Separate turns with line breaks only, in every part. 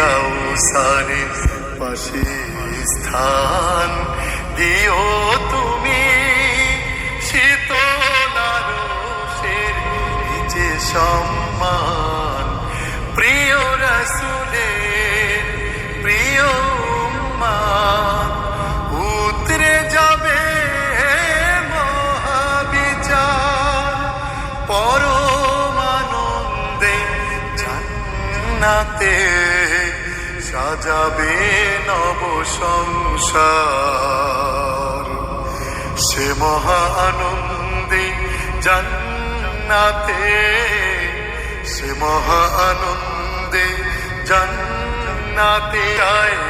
কাউসারের পাশে স্থান দিও তুমি। শীতলার শের নিচে সম্মান। প্রিয় রসুলের জান্নাতে সাজাবে নব সংসার। সে মহা আনন্দে জান্নাতে সে মহা আনন্দে জান্নাতে জায়গা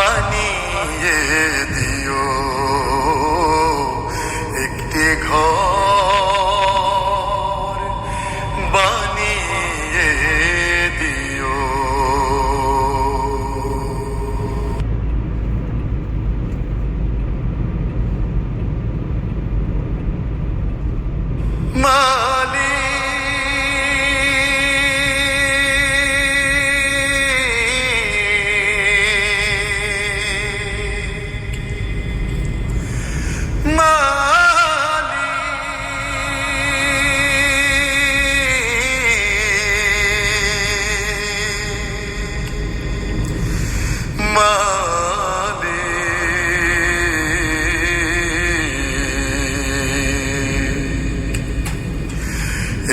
বানিয়ে দিও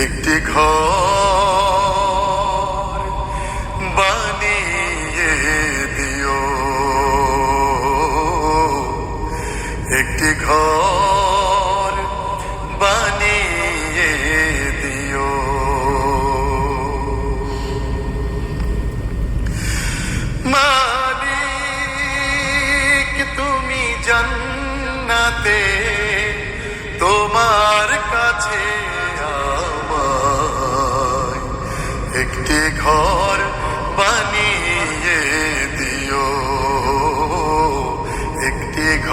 একটি ঘর বানিয়ে দিও। একটি ঘর বানিয়ে দিও। মালিক ঘর বানিয়ে দিও।